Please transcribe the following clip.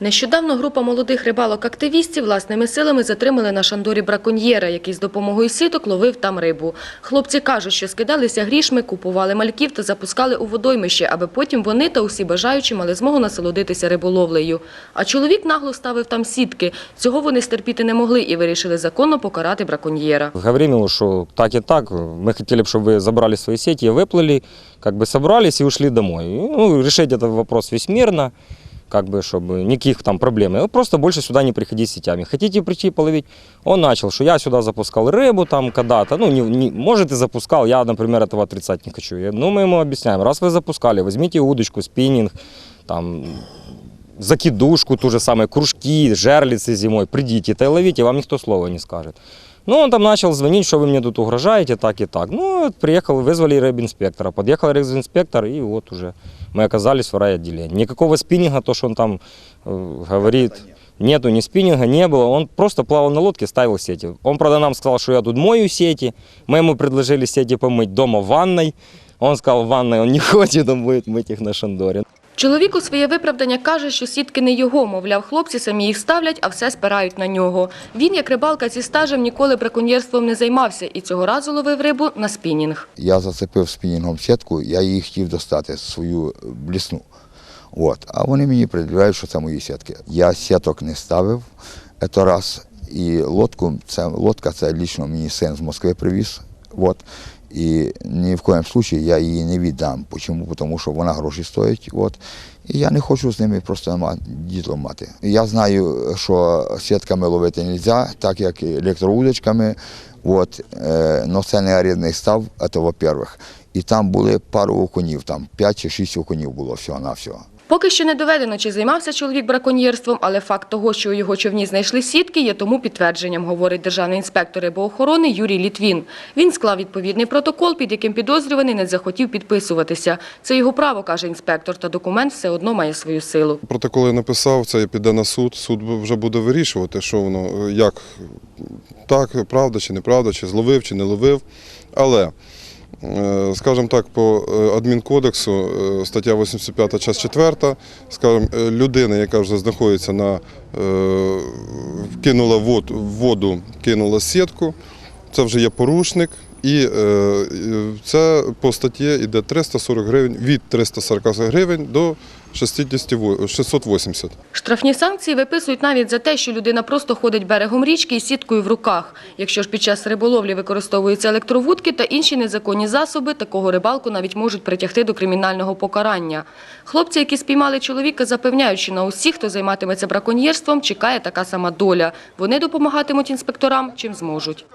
Нещодавно група молодих рибалок-активістів власними силами затримали на шандорі браконьєра, який з допомогою сіток ловив там рибу. Хлопці кажуть, що скидалися грішми, купували мальків та запускали у водоймище, аби потім вони та усі бажаючі мали змогу насолодитися риболовлею. А чоловік нагло ставив там сітки. Цього вони стерпіти не могли і вирішили законно покарати браконьєра. Говорим ему, что так и так, мы хотели, чтобы вы забрали свои сети, и выплыли, как бы собрались и ушли домой. И, ну, решить этот вопрос весь мирно, как бы, чтобы никаких там проблем. И просто больше сюда не приходить с сетями. Хотите прийти половить? Он начал, что я сюда запускал рыбу там когда-то. Ну, не, не- может и запускал, я, например, этого отрицать не хочу. Я- Ну, мы ему объясняем, раз вы запускали, возьмите удочку, спиннинг, там, закидушку, ту же самое, кружки, жерлицы зимой, придите и ловите, вам никто слова не скажет. Ну, он там начал звонить, что вы мне тут угрожаете, так и так. Ну, вот приехал, вызвали рыбинспектора. Подъехал рыбинспектор, и вот уже мы оказались в райотделении. Никакого спиннинга, то, что он там э, говорит, нету ни спиннинга, не было. Он просто плавал на лодке, ставил сети. Он, правда, нам сказал, что я тут мою сети. Мы ему предложили сети помыть дома в ванной. Он сказал, в ванной он не хочет, он будет мыть их на шандоре. Чоловік у своє виправдання каже, що сітки не його, мовляв, хлопці самі їх ставлять, а все спирають на нього. Він, як рибалка зі стажем, ніколи браконьєрством не займався і цього разу ловив рибу на спінінг. Я зацепив спінінгом сітку, я її хотів достати свою блісну. От. А вони мені пред'являють, що це мої сітки. Я сіток не ставив, це раз. І лодку, це, лодка це лічно мені син з Москви привіз. От. І ні в коєму случаї я її не віддам. Чому? Тому що вона гроші стоїть. От. І я не хочу з ними просто дітло мати. Я знаю, що сітками ловити не можна, так як і електроудочками. От, е, но це не арендний став, це во-первых. І там були пару окунів, там 5 чи 6 окунів було всього на всього. Поки що не доведено, чи займався чоловік браконьєрством, але факт того, що у його човні знайшли сітки, є тому підтвердженням, говорить державний інспектор рибоохорони Юрій Літвін. Він склав відповідний протокол, під яким підозрюваний не захотів підписуватися. Це його право, каже інспектор, та документ все одно має свою силу. Протокол я написав, це піде на суд. Суд вже буде вирішувати, що воно, як так, правда чи неправда, чи зловив, чи не ловив. Але, е, скажімо так, по е, адмінкодексу, е, стаття 85, час 4, скажімо, е, людина, яка вже знаходиться на кинула воду, кинула сітку, це вже є порушник. І е, е, це по статті йде 340 гривень від 340 гривень до 60 во- 680. Штрафні санкції виписують навіть за те, що людина просто ходить берегом річки із сіткою в руках. Якщо ж під час риболовлі використовуються електровудки та інші незаконні засоби, такого рибалку навіть можуть притягти до кримінального покарання. Хлопці, які спіймали чоловіка, запевняють, що на усіх, хто займатиметься браконьєрством, чекає така сама доля. Вони допомагатимуть інспекторам, чим зможуть.